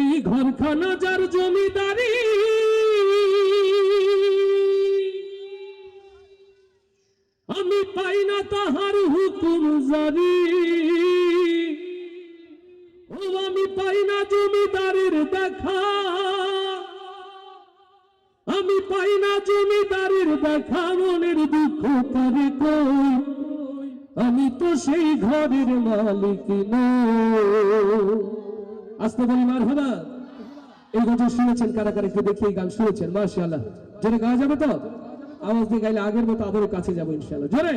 এই ঘরখানা যার জমিদারি। আমি পাই না তাহার হুকুম জারি ও, আমি পাই না জমিদারের দেখা। আমি পাই না জমিদারের দেখা, মনের দুঃখ কই? আমি তো সেই ঘরের মালিক নই। আসতে বলি, মার হবা এই গজল শুনেছেন কারা কারা একটু দেখি এই গান শুনেছেন? মাশাআল্লাহ। জোরে গাওয়া যাবে তো? আওয়াজ দিয়ে গাইলে আগের মতো আবারও কাছে যাব ইনশাআল্লাহ। জোরে।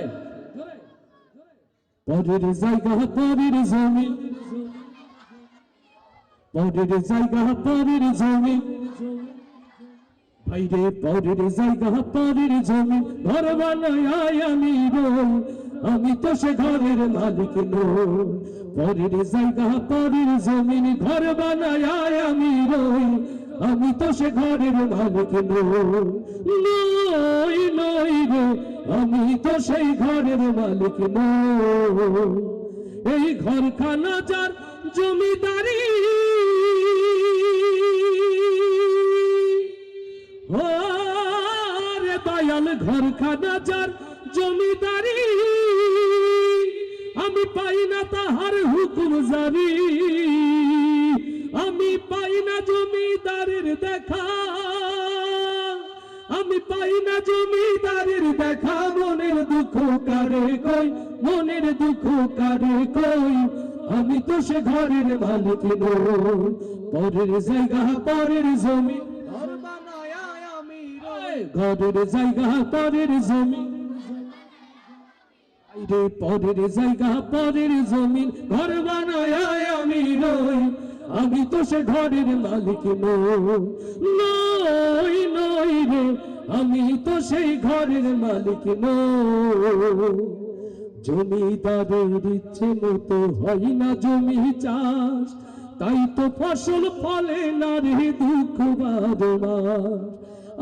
ভাইরে আমি আমি তো সে ঘরের মালিক নই। পরের জায়গা পরের জমিন ঘর বানায় আমি রই। আমি তো সে ঘরের মালিক নই নই রে আমি তো সেই ঘরের মালিক নই। এই ঘরখানা যার জমিদারি। রে দয়াল ঘর খানা যার জমিদারি। আমি পাই না তাহার হুকুম জারি আমি পাই না জমিদারের দেখা। আমি পাই না জমিদারের দেখা। মনের দুঃখ কারে কই মনের দুঃখ কারে কই আমি তো সে ঘরের মালিক পরের জায়গা পরের জমি। ঘরের জায়গা পরের জমি। রে পরের জায়গা পরের জমিন, ঘর বানায় আমি রই আমি তো সে ঘরের মালিক নই নই নই রে। আমি তো সেই ঘরের মালিক নই। জমিদারের ইচ্ছে মতো হয় না জমি চাষ, তাই তো ফসল ফলে না রে দুঃখ বারবার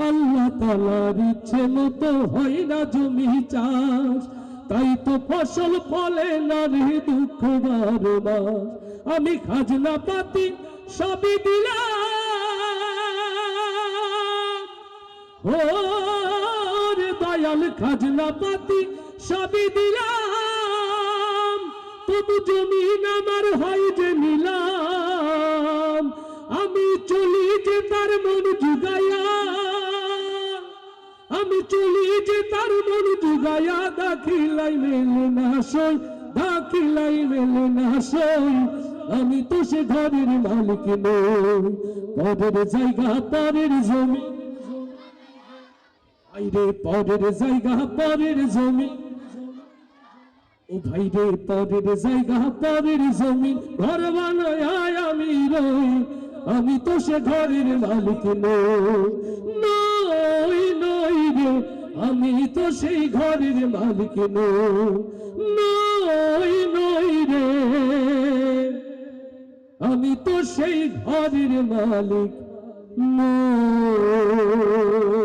আল্লাহ তালার ইচ্ছে মতো হয় না জমি চাষ তাই তো ফসল ফলে না রে দুঃখ বারবার আমি খাজনা পাতি সবই দিলাম। ওরে দয়াল খাজনা পাতি সবই দিলাম। তবু জমিন আমার হয় যে আমি চলি যে তার মন জুগাইয়া দাখিলাই মেলে না সই, দাখিলাই মেলে না সই। আমি তো সে ঘরের মালিক নই পরের জায়গা পরের জমি। পরের জায়গা পরের জমি। ও ভাই রে পরের জায়গা পরের জমি। ঘর বানায় আমি রই, আমি তো সে ঘরের মালিক নই। নই আমি তো সেই ঘরের মালিক নই নই রে। আমি তো সেই ঘরের মালিক নই।